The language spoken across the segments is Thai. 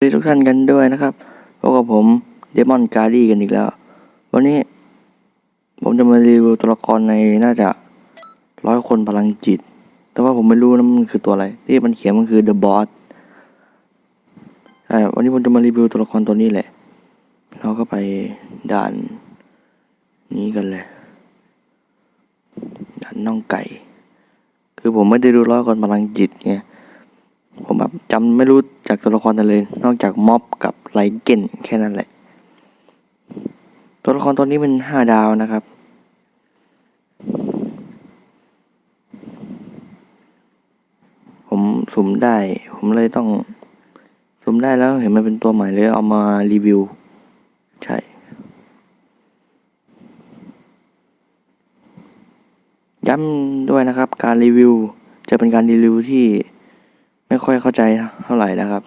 สวัสดีทุกท่านกันด้วยนะครับพบกับผมเดมอนการ์ดี้กันอีกแล้ว วันนี้ ผมจะมารีวิวตัวละครในน่าจะร้อยคนพลังจิต แต่ว่าผมไม่รู้นะมันคือตัวอะไร ที่มันเขียนมันคือ The Boss ใช่วันนี้ผมจะมารีวิวตัวละครตัวนี้แหละ เราก็ไปด่านนี้กันเลย ด่านน่องไก่ คือผมไม่ได้ดูร้อยคนพลังจิตไง ผมแบบจำไม่รู้จากตัวละครอะไรเลย นอกจากม็อบกับไลเกนแค่นั้นแหละ ตัวละครตัวนี้เป็นห้าดาวนะครับ ผมสุ่มได้ ผมเลยต้องสุ่มได้แล้วเห็นมันเป็นตัวใหม่เลยเอามารีวิว ใช่ ย้ำด้วยนะครับ การรีวิว จะเป็นการรีวิวที่ ไม่ค่อยเข้าใจเท่าไหร่นะครับ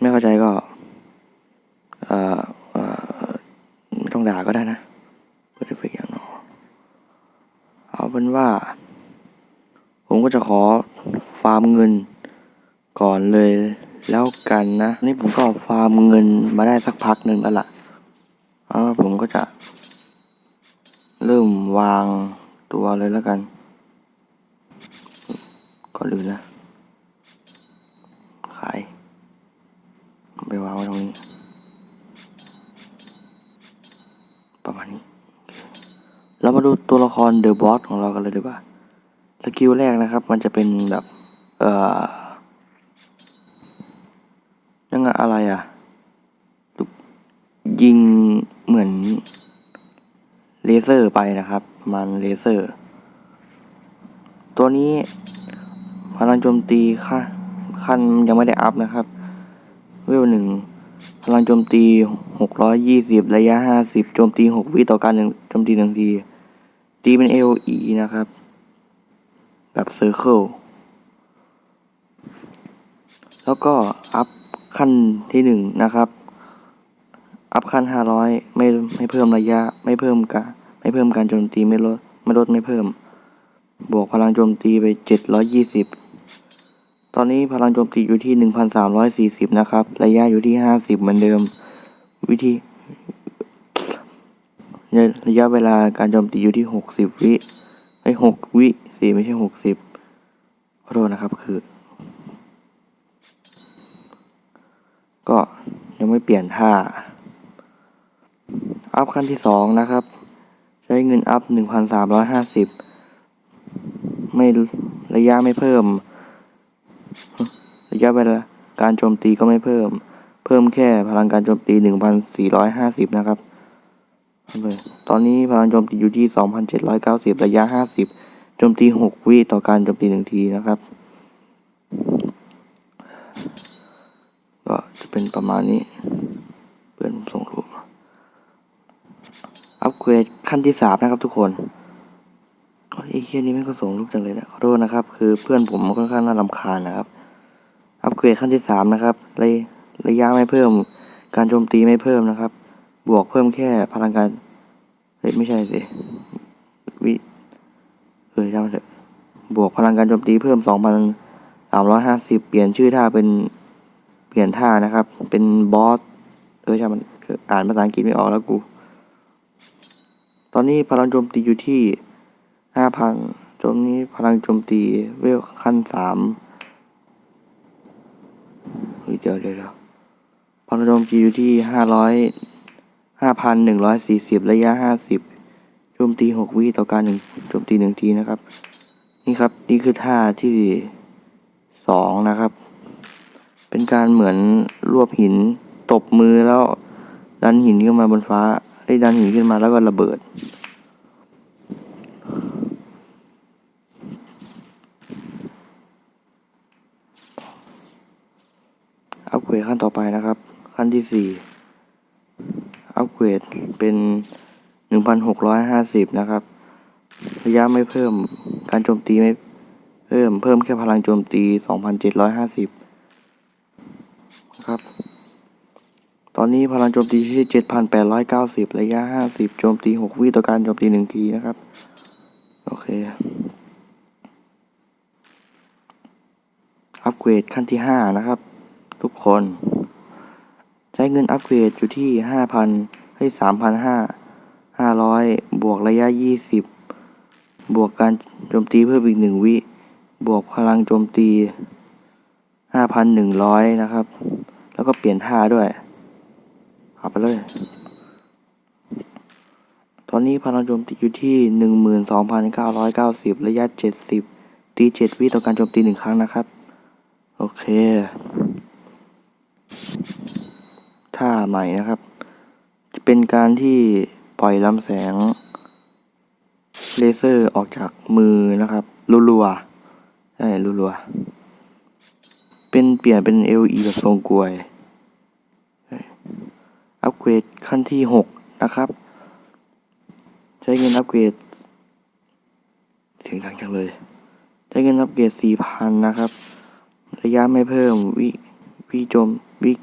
ไม่เข้าใจก็ เอ่อเอ่อไม่ต้องด่าก็ได้นะเปิดเอฟเฟกอย่างนอเอาเป็นว่า ผมก็จะขอฟาร์มเงินก่อนเลยแล้วกันนะ นี่ผมก็ฟาร์มเงินมาได้สักพักหนึ่งแล้วล่ะแล้วผมก็จะ เริ่มวางตัวเลยแล้วกัน ก่อนอื่นนะ ขาย ไปวางไว้ต รงนี้ ประมาณนี้ เรามาดูตัวละครเดอะบอสของเรากันเลยดีกว่า สกิลแรกนะครับ มันจะเป็นแบบ เอ่อ ยังไงอะไรอะยิงเหมือนเลเซอร์ไปนะครับมาณเลเซอร์ ตัวนี้พลังโจมตีค่ะขั้นยังไม่ได้อัพนะครับ เวลหนึ่ง พลังโจมตีหกร้อยยี่สิบระยะห้าสิบโจมตีหกวิต่อการหนึ่งโจมตีหนึ่งที ตีเป็น AOE นะครับ แบบเซอร์เคิล แล้วก็อัพขั้นที่หนึ่งนะครับ อัพขั้นห้าร้อยไม่ไม่เพิ่มระยะ ไม่เพิ่มกาไม่เพิ่มการโจมตี ไม่ลด ไม่ลด ไม่เพิ่ม บวกพลังโจมตีไปเจ็ดร้อยยี่สิบ ตอนนี้พลังโจมตีอยู่ที่หนึ่งพันสามร้อยสี่สิบนะครับ ระยะอยู่ที่ห้าสิบเหมือนเดิม วิธี ระยะเวลาการโจมตีอยู่ที่หกสิบวิไอ้หกวิสี่ไม่ใช่หกสิบขอโทษนะครับคือ ก็ยังไม่เปลี่ยนท่า อัพขั้นที่สองนะครับ ใช้เงินอัพหนึ่งพันสามร้อยห้าสิบไม่ระยะไม่เพิ่ม ระยะเวลาการโจมตีก็ไม่เพิ่ม เพิ่มแค่พลังการโจมตีหนึ่งพันสี่ร้อยห้าสิบนะครับ ตอนนี้พลังโจมตีอยู่ที่สองพันเจ็ดร้อยเก้าสิบระยะห้าสิบโจมตีหกวิต่อการโจมตีหนึ่งทีนะครับ ก็จะเป็นประมาณนี้ เพื่อนผมส่งรูป อัปเกรดขั้นที่สามนะครับทุกคนไอ้เคียนี้ไม่งก็ส่งรูปจังเลยนะขอโทษนะครับ คือเพื่อนผมค่อนข้างน่ารำคาญนะครับ อัปเกรดขั้นที่สามนะครับ ระยระยะไม่เพิ่ม การโจมตีไม่เพิ่มนะครับ บวกเพิ่มแค่พลังการเฮ้ยไม่ใช่สิ วิเออใช่ไหมนเถอะ บวกพลังการโจมตีเพิ่มสองพันสามร้อยห้าสิบเปลี่ยนชื่อท่าเป็น เปลี่ยนท่านะครับ เป็นบอส เออใช่มันออ่านภาษาอังกฤษไม่ออกแล้วกู ตอนนี้พลังโจมตีอยู่ที่ห้าพันโจมนี้พลังโจมตีเวลขั้นสาม เฮ้ยเดี๋ยวเดี๋ยวเดี๋ยวพลังโจมตีอยู่ที่ห้าร้อยห้าพันหนึ่งร้อยสี่สิบระยะห้าสิบโจมตีหกวิต่อการหนึ่งโจมตีหนึ่งทีนะครับ นี่ครับนี่คือท่าที่สองนะครับ เป็นการเหมือนรวบหินตบมือแล้วดันหินขึ้นมาบนฟ้าไอ้ดันหินขึ้นมาแล้วก็ระเบิด อัปเก รดขั้นต่อไปนะครับ ขั้นที่สี่อัปเกรดเป็นหนึ่งพันหกร้อยห้าสิบนะครับ ระยะไม่เพิ่มการโจมตีไม่เพิ่มเพิ่มแค่พลังโจมตีสองพันเจ็ดร้อยห้าสิบครับ ตอนนี้พลังโจมตีที่เจ็ดพันแปดร้อยเก้าสิบระยะห้าสิบโจมตีหกวิต่อการโจมตีหนึ่งทีนะครับ โอเคอัปเกรดขั้นที่ห้านะครับ ทุกคน ใช้เงินอัปเกรดอยู่ที่ห้าพันให้สามพันห้าห้าร้อยบวกระยะยี่สิบบวกการโจมตีเพิ่มอีกหนึ่งวิ บวกพลังโจมตีห้าพันหนึ่งร้อยนะครับ แล้วก็เปลี่ยนท่าด้วยเอาไปเลย ตอนนี้พลังโจมตีอยู่ที่หนึ่งหมื่นสองพันเก้าร้อยเก้าสิบระยะเจ็ดสิบตีเจ็ดวิต่อการโจมตีหนึ่งครั้งนะครับ โอเค ท่าใหม่นะครับ จะเป็นการที่ปล่อยลำแสงเลเซอร์ออกจากมือนะครับรัวๆใช่รัวๆเป็นเปลี่ยนเป็น LE แบบทรงกลวย อัปเกรดขั้นที่หกนะครับ ใช้เงินอัปเกรดเสียงดังจังเลย ใช้เงินอัปเกรดสี่พันนะครับ ระยะไม่เพิ่มวิวิจมวิ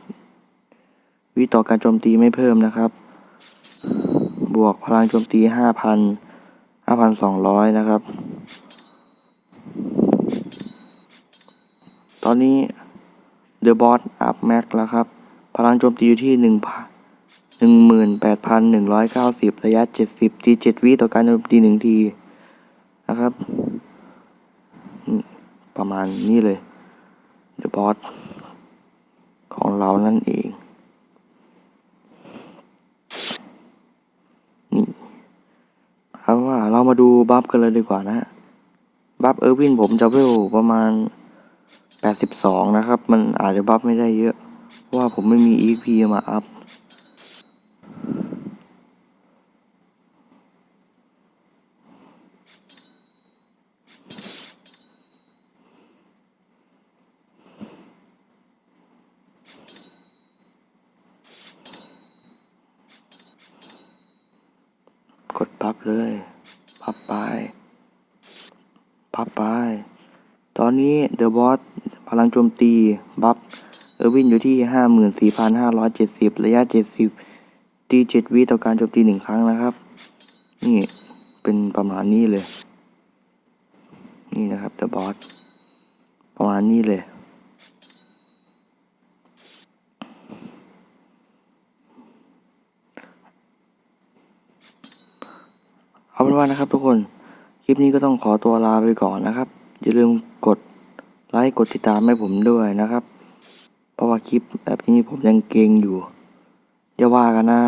วิต่อการโจมตีไม่เพิ่มนะครับ บวกพลังโจมตีห้าพันห้าพันสองร้อยนะครับ ตอนนี้ The Boss Up Max แล้วครับ พลังโจมตีอยู่ที่หนึ่งพันหนึ่งหมื่นแปดพันหนึ่งร้อยเก้าสิบระยะเจ็ดสิบตีเจ็ดวิต่อการโจมตีหนึ่งทีนะครับ ประมาณนี้เลย The Boss ของเรานั่นเอง เอาว่าเรามาดูบัฟกันเลยดีกว่านะฮะบัฟเออร์วินผมจะเวลประมาณ 82 นะครับ มันอาจจะบัฟไม่ได้เยอะเพราะว่าผมไม่มี EP มาอัพ กดปั๊บเลยปั๊บไปปั๊บไป ตอนนี้เดอะบอสพลังโจมตี บัฟเออร์วินอยู่ที่ห้าหมื่นสี่พันห้าร้อยเจ็ดสิบระยะเจ็ดสิบตีเจ็ดวิต่อการโจมตีหนึ่งครั้งนะครับ นี่เป็นประมาณนี้เลย นี่นะครับเดอะบอสประมาณนี้เลย เอาเป็นว่านะครับทุกคนคลิปนี้ก็ต้องขอตัวลาไปก่อนนะครับ อย่าลืมกดไลค์กดติดตามให้ผมด้วยนะครับ เพราะว่าคลิปแบบนี้ผมยังเก่งอยู่อย่าว่ากันนะ